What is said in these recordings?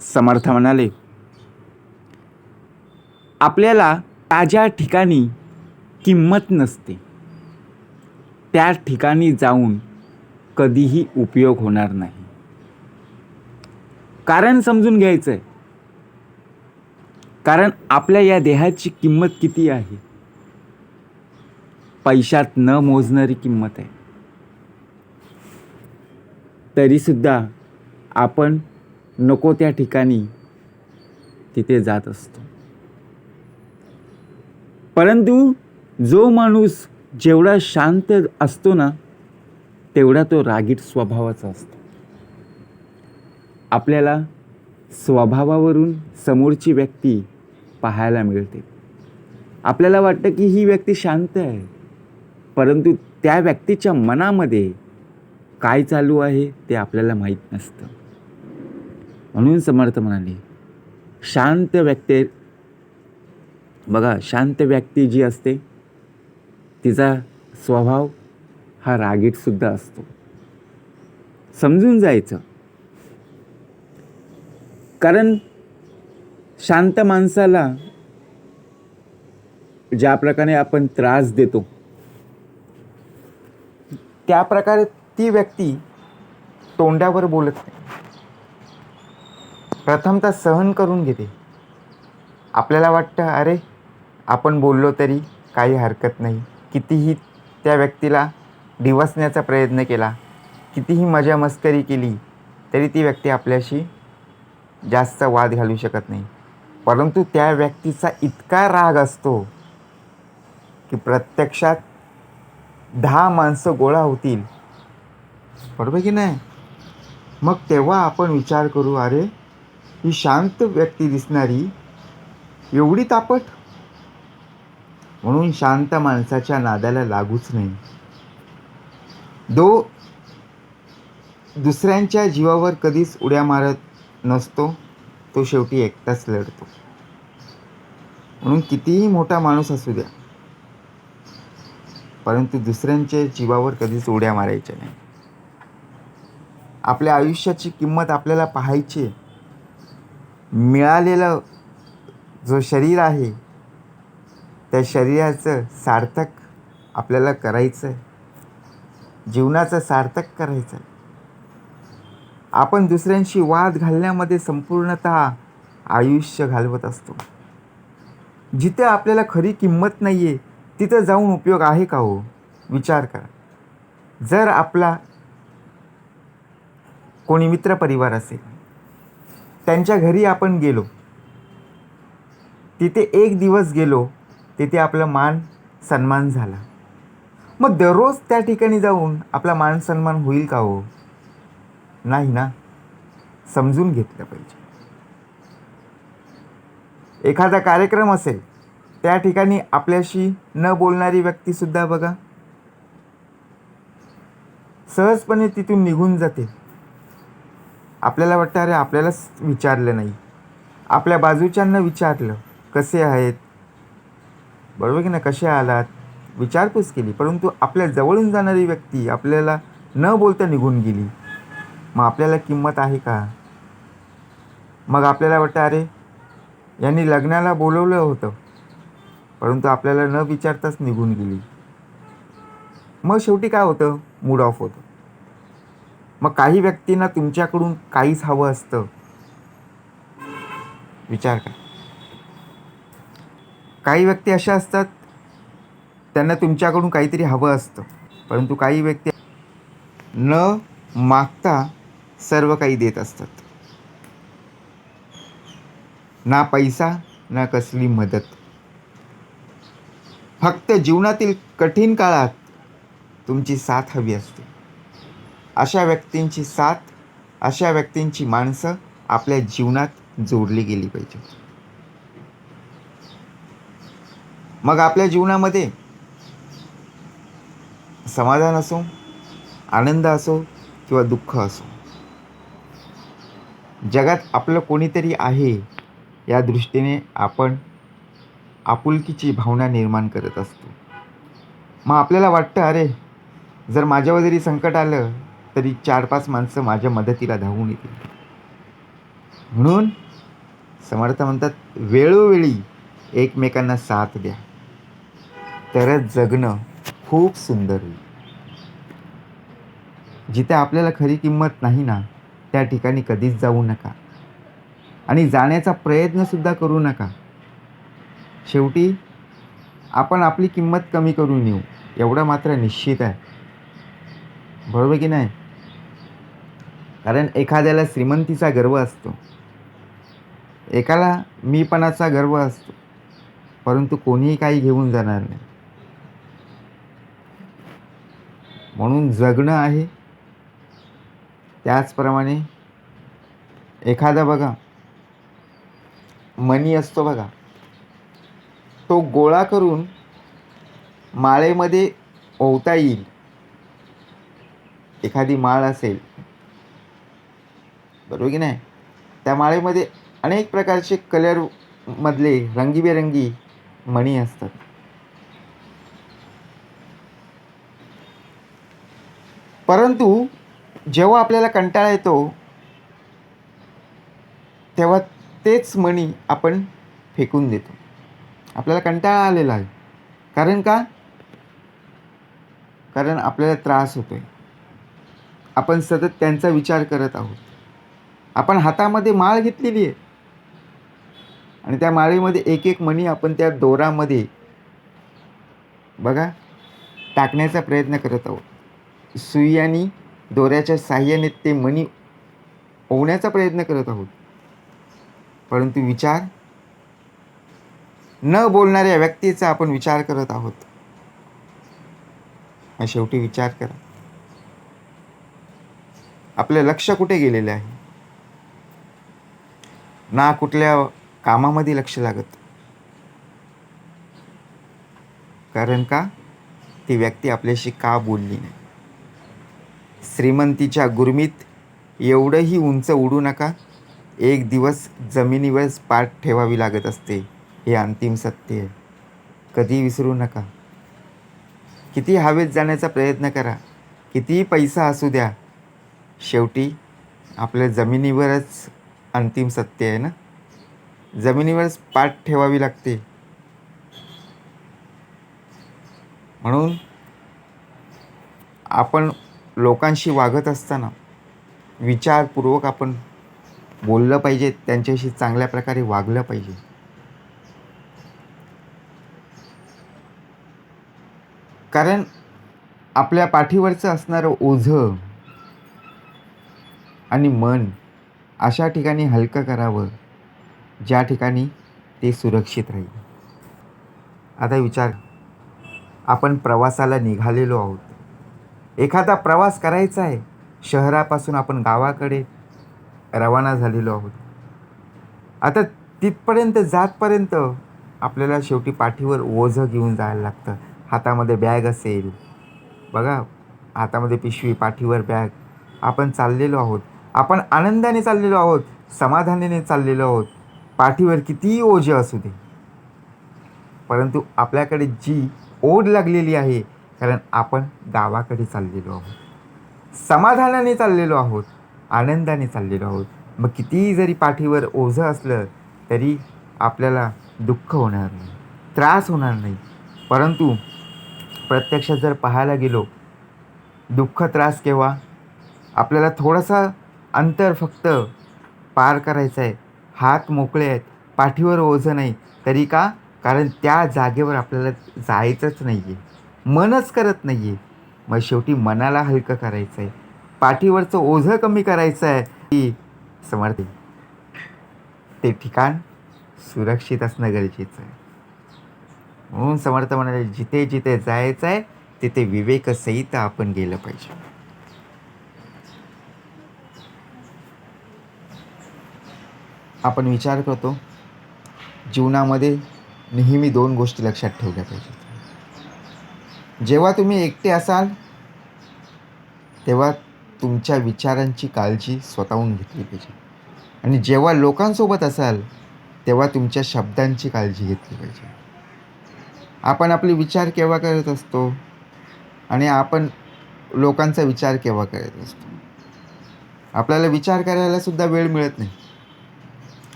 समर्थ म्हणाले आपल्याला ताज्या ठिकाणी किंमत नसते. त्या ठिकाणी जाऊन कधीही उपयोग होणार नाही. कारण समजून घ्यायचं आहे कारण आपल्या या देहाची किंमत किती आहे? पैशात न मोजणारी किंमत आहे. तरीसुद्धा आपण नको त्या ठिकाणी. तिथे जात असतो. परंतु जो माणूस जेवढा शांत असतो ना तेवढा तो रागीट स्वभावाचा असतो. आपल्याला स्वभावावरून समोरची व्यक्ती पाहायला मिळते. आपल्याला वाटतं की ही व्यक्ती शांत आहे. परंतु त्या व्यक्तीच्या मनामध्ये काय चालू आहे ते आपल्याला माहीत नसतं. म्हणून समर्थ म्हणाले शांत व्यक्ती बघा शांत व्यक्ती जी असते तिचा स्वभाव हा रागीटसुद्धा असतो. समजून जायचं. कारण शांत माणसाला ज्या प्रकारे आपण त्रास देतो त्या प्रकारे ती व्यक्ती तोंडावर बोलत नाही. प्रथमतः सहन करून घेते. आपल्याला वाटतं अरे आपण बोललो तरी काही हरकत नाही. कितीही त्या व्यक्तीला डिवसण्याचा प्रयत्न केला कितीही मजा मस्करी केली तरी ती व्यक्ती आपल्याशी जास्त वाद घालू शकत नाही. परंतु त्या व्यक्तीचा इतका राग असतो की प्रत्यक्षात दहा माणसं गोळा होतील. बरोबर की नाही? मग तेव्हा आपण विचार करू अरे ही शांत व्यक्ती दिसणारी एवढी तापट? म्हणून शांत माणसाच्या नादाला लागूच नाही. दो दुसऱ्यांच्या जीवावर कधीच उड्या मारत नसतो तो शेवटी एकटाच लढतो. म्हणून कितीही मोठा माणूस असू द्या परंतु दुसऱ्यांच्या जीवावर कधीच उड्या मारायच्या नाही. आपल्या आयुष्याची किंमत आपल्याला पाहायची आहे. मिळालेलं जो शरीर आहे त्या शरीराचं सार्थक आपल्याला करायचं आहे जीवनाचं सार्थक करायचं आहे आपण दुसऱ्यांशी वाद घालण्यामध्ये संपूर्णत आयुष्य घालवत असतो. जिथे आपल्याला खरी किंमत नाही आहे तिथं जाऊन उपयोग आहे का हो? विचार करा. जर आपला कोणी मित्रपरिवार असेल त्यांच्या घरी आपण गेलो. तिथे एक दिवस गेलो तिथे आपला मान सन्मान झाला. मग दररोज त्या ठिकाणी जाऊन आपला मान सन्मान होईल का हो? नाही ना? समजून घेतलं पाहिजे. एखादा कार्यक्रम असेल त्या ठिकाणी आपल्याशी न बोलणारी व्यक्तीसुद्धा बघा. सहजपणे तिथून निघून जाते. आपल्याला वाटतं अरे आपल्यालाच विचारलं नाही. आपल्या बाजूच्यांना विचारलं कसे आहेत? बरोबर की ना कसे आलात? विचारपूस केली परंतु आपल्या जवळून जाणारी व्यक्ती आपल्याला न बोलता निघून गेली. मग आपल्याला किंमत आहे का? मग आपल्याला वाटतं अरे यांनी लग्नाला बोलवलं होतं परंतु आपल्याला न विचारताच निघून गेली. मग शेवटी काय होतं? मूड ऑफ होतं. मग काही व्यक्तींना तुमच्याकडून काहीच हवं असतं. विचार करा. काही व्यक्ती अशा असतात त्यांना तुमच्याकडून काहीतरी हवं असतं. परंतु काही व्यक्ती न मागता सर्व काही देत असतात. ना पैसा ना कसली मदत. फक्त जीवनातील कठीण काळात तुमची साथ हवी असते. अशा व्यक्तींची साथ अशा व्यक्तींची माणसं आपल्या जीवनात जोडली गेली पाहिजे. मग आपल्या जीवनामध्ये समाधान असो आनंद असो किंवा दुःख असो जगात आपलं कोणीतरी आहे या दृष्टीने आपण आपुलकीची भावना निर्माण करत असतो. मग आपल्याला वाटतं अरे जर माझ्यावर जरी संकट आलं तरी चार पाच माणसं माझ्या मदतीला धावून येतील. म्हणून समर्थ म्हणतात वेळोवेळी एकमेकांना साथ द्या. तरच जगणं खूप सुंदर होईल. जिथे आपल्याला खरी किंमत नाही ना त्या ठिकाणी कधीच जाऊ नका. आणि जाण्याचा प्रयत्नसुद्धा करू नका. शेवटी आपण आपली किंमत कमी करून येऊ एवढं मात्र निश्चित आहे. बरोबर की नाही? कारण एखाद्याला श्रीमंतीचा गर्व असतो. एकाला मीपणाचा गर्व असतो. परंतु कोणीही काही घेऊन जाणार नाही. म्हणून जगणं आहे. त्याचप्रमाणे एखादा बघा. मणी असतो बघा. तो गोळा करून माळेमध्ये ओवता येईल. एखादी माळ असेल. बरोबर की नाही? त्या माळेमध्ये अनेक प्रकारचे कलर मधले रंगीबेरंगी मणी असतात. परंतु जेव्हा आपल्याला कंटाळा येतो तेव्हा तेच मणी आपण फेकून देतो. आपल्याला कंटाळा आलेला आहे. कारण का? कारण आपल्याला त्रास होतोय. आपण सतत त्यांचा विचार करत आहोत. आपण हातामध्ये माळ घेतलेली आहे. आणि त्या माळेमध्ये एक एक मणी आपण त्या दोरामध्ये बघा टाकण्याचा प्रयत्न करत आहोत. सुई आणि दोऱ्याच्या साह्याने ते मणी ओवण्याचा प्रयत्न करत आहोत. परंतु विचार न बोलणाऱ्या व्यक्तीचा आपण विचार करत आहोत. शेवटी विचार करा. आपलं लक्ष कुठे गेलेलं आहे? ना कुठल्या कामामध्ये लक्ष लागत. कारण का? ती व्यक्ती आपल्याशी का बोलली नाही? श्रीमंतीच्या गुरमीत एवढंही उंच उडू नका. एक दिवस जमिनीवर पाठ ठेवावी लागत असते. हे अंतिम सत्य आहे. कधी विसरू नका. किती हवेत जाण्याचा प्रयत्न करा. कितीही पैसा असू द्या. शेवटी आपल्या जमिनीवरच अंतिम सत्य आहे ना? जमिनीवरच पाठ ठेवावी लागते. म्हणून आपण लोकांशी वागत असताना विचारपूर्वक आपण बोललं पाहिजे त्यांच्याशी चांगल्या प्रकारे वागलं पाहिजे. कारण आपल्या पाठीवरचं असणारं ओझं आणि मन अशा ठिकाणी हलकं करावं ज्या ठिकाणी ते सुरक्षित राहील. आता विचार आपण प्रवासाला निघालेलो आहोत. एखादा प्रवास करायचा आहे शहरापासून आपण गावाकडे रवाना झालेलो आहोत. आता तिथपर्यंत जातपर्यंत आपल्याला शेवटी पाठीवर ओझं घेऊन जायला लागतं. हातामध्ये बॅग असेल बघा हातामध्ये पिशवी पाठीवर बॅग. आपण चाललेलो आहोत. आपण आनंदाने चाललेलो आहोत समाधानाने चाललेलो आहोत पाठीवर कितीही ओझे असू दे. परंतु आपल्याकडे जी ओढ लागलेली आहे कारण आपण गावाकडे चाललेलो आहोत. समाधानाने चाललेलो आहोत आनंदाने चाललेलो आहोत. मग कितीही जरी पाठीवर ओझं असलं तरी आपल्याला दुःख होणार नाही त्रास होणार नाही. परंतु प्रत्यक्षात जर पाहायला गेलो दुःख त्रास केव्हा? आपल्याला थोडासा अंतर फक्त पार करायचं आहे. हात मोकळे आहेत. पाठीवर ओझं नाही. तरी का? कारण त्या जागेवर आपल्याला जायचंच नाही आहे मनच करत नाही आहे मग शेवटी मनाला हलकं करायचं आहे. पाठीवरचं ओझं कमी करायचं आहे. की समर्थ. ते ठिकाण सुरक्षित असणं गरजेचं आहे. म्हणून समर्थ म्हणाले जिथे जिथे जायचं आहे तिथे विवेकसहित आपण गेलं पाहिजे. आपण विचार करतो जीवनामध्ये नेहमी दोन गोष्टी लक्षात ठेवल्या पाहिजेत. जेव्हा तुम्ही एकटे असाल तेव्हा तुमच्या विचारांची काळजी स्वतःहून घेतली पाहिजे. आणि जेव्हा लोकांसोबत असाल तेव्हा तुमच्या शब्दांची काळजी घेतली पाहिजे. आपण आपले विचार केव्हा करत असतो? आणि आपण लोकांचा विचार केव्हा करत असतो? आपल्याला विचार करायला सुद्धा वेळ मिळत नाही.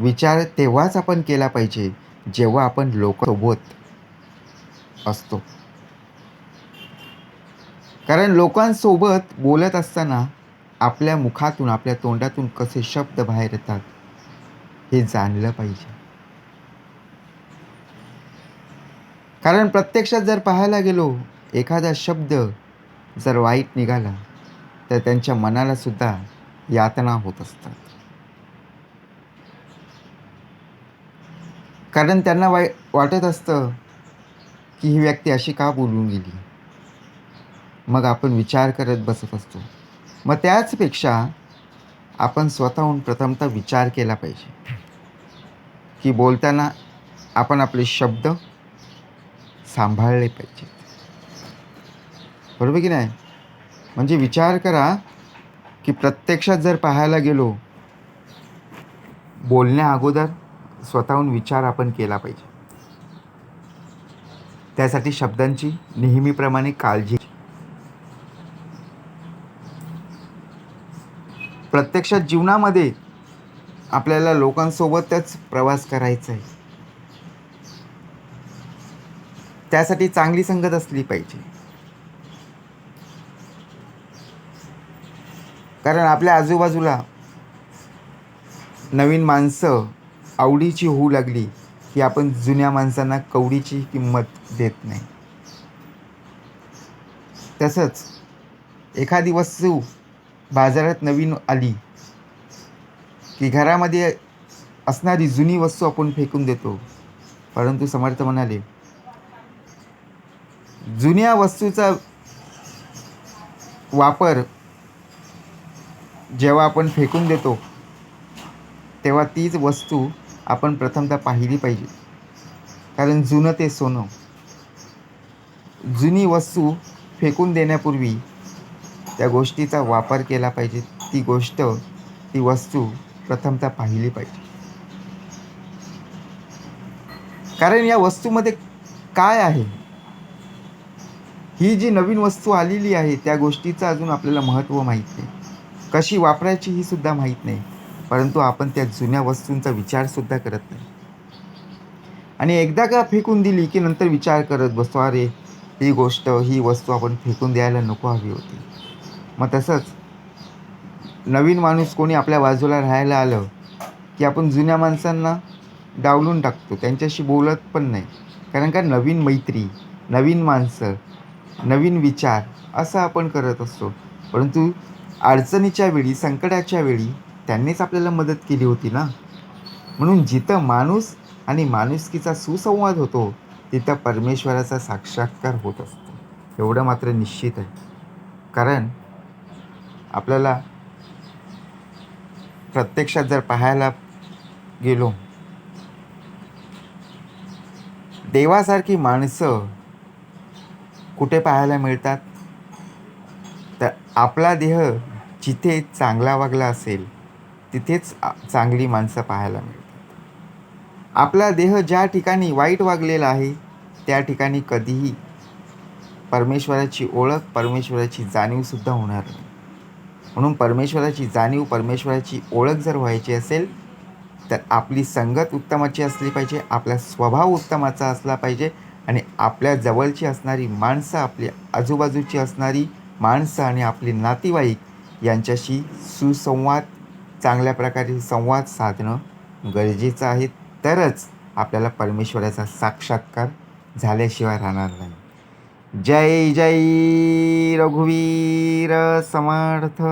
विचार तेव्हाच आपण केला पाहिजे जेव्हा आपण लोकांसोबत असतो. कारण लोकांसोबत बोलत असताना आपल्या मुखातून आपल्या तोंडातून कसे शब्द बाहेर येतात हे जाणलं पाहिजे. कारण प्रत्यक्षात जर पाहायला गेलो एखादा शब्द जर वाईट निघाला तर त्यांच्या मनाला सुद्धा यातना होत असतात. कारण त्यांना वाई वाटत असतं की ही व्यक्ती अशी का बोलून गेली? मग आपण विचार करत बसत असतो. मग त्याचपेक्षा आपण स्वतःहून प्रथमतः विचार केला पाहिजे. की बोलताना आपण आपले शब्द सांभाळले पाहिजेत. बरोबर की नाही? म्हणजे विचार करा की प्रत्यक्षात जर पाहायला गेलो बोलण्या अगोदर स्वतःहून विचार आपण केला पाहिजे. त्यासाठी शब्दांची नेहमीप्रमाणे काळजी. प्रत्यक्षात जीवनामध्ये आपल्याला लोकांसोबतच प्रवास करायचा आहे. त्यासाठी चांगली संगत असली पाहिजे. कारण आपल्या आजूबाजूला नवीन माणसं आवडीची होऊ लागली की आपण जुन्या माणसांना कवडीची किंमत देत नाही. तसंच एखादी वस्तू बाजारात नवीन आली की घरामध्ये असणारी जुनी वस्तू आपण फेकून देतो. परंतु समर्थ म्हणाले जुन्या वस्तूचा वापर जेव्हा आपण फेकून देतो तेव्हा तीच वस्तू आपण प्रथमतः पाहिली पाहिजे. कारण जुनं ते सोनं. जुनी वस्तू फेकून देण्यापूर्वी त्या गोष्टीचा वापर केला पाहिजे. ती गोष्ट ती वस्तू प्रथमतः पाहिली पाहिजे. कारण या वस्तूमध्ये काय आहे? ही जी नवीन वस्तू आलेली आहे त्या गोष्टीचं अजून आपल्याला महत्त्व माहीत नाही. कशी वापरायची ही सुद्धा माहीत नाही. परंतु आपण त्या जुन्या वस्तूंचा विचारसुद्धा करत नाही. आणि एकदा का फेकून दिली की नंतर विचार करत बसतो अरे ही गोष्ट ही वस्तू आपण फेकून द्यायला नको हवी होती. मग तसंच नवीन माणूस कोणी आपल्या बाजूला राहायला आलं की आपण जुन्या माणसांना डावलून टाकतो त्यांच्याशी बोलत पण नाही. कारण का नवीन मैत्री नवीन माणसं नवीन विचार असं आपण करत असतो. परंतु अडचणीच्या वेळी संकटाच्या वेळी त्यांनीच आपल्याला मदत केली होती ना? म्हणून जिथं माणूस आणि माणुसकीचा सुसंवाद होतो तिथं परमेश्वराचा साक्षात्कार होत असतो. एवढं मात्र निश्चित आहे. कारण आपल्याला प्रत्यक्षात जर पाहायला गेलो देवासारखी माणसं कुठे पाहायला मिळतात? तर आपला देह जिथे चांगला वागला असेल तिथेच चांगली माणसं पाहायला मिळतात. आपला देह ज्या ठिकाणी वाईट वागलेला आहे त्या ठिकाणी कधीही परमेश्वराची ओळख परमेश्वराची जाणीवसुद्धा होणार नाही. म्हणून परमेश्वराची जाणीव परमेश्वराची ओळख जर व्हायची असेल तर आपली संगत उत्तमाची असली पाहिजे आपला स्वभाव उत्तमाचा असला पाहिजे आणि आपल्या जवळची असणारी माणसं आपली आजूबाजूची असणारी माणसं आणि आपले नातेवाईक यांच्याशी सुसंवाद चांगल्या प्रकारे संवाद साधणं गरजेचं आहे. तरच आपल्याला परमेश्वराचा साक्षात्कार झाल्याशिवाय राहणार नाही. जय जय रघुवीर समर्थ.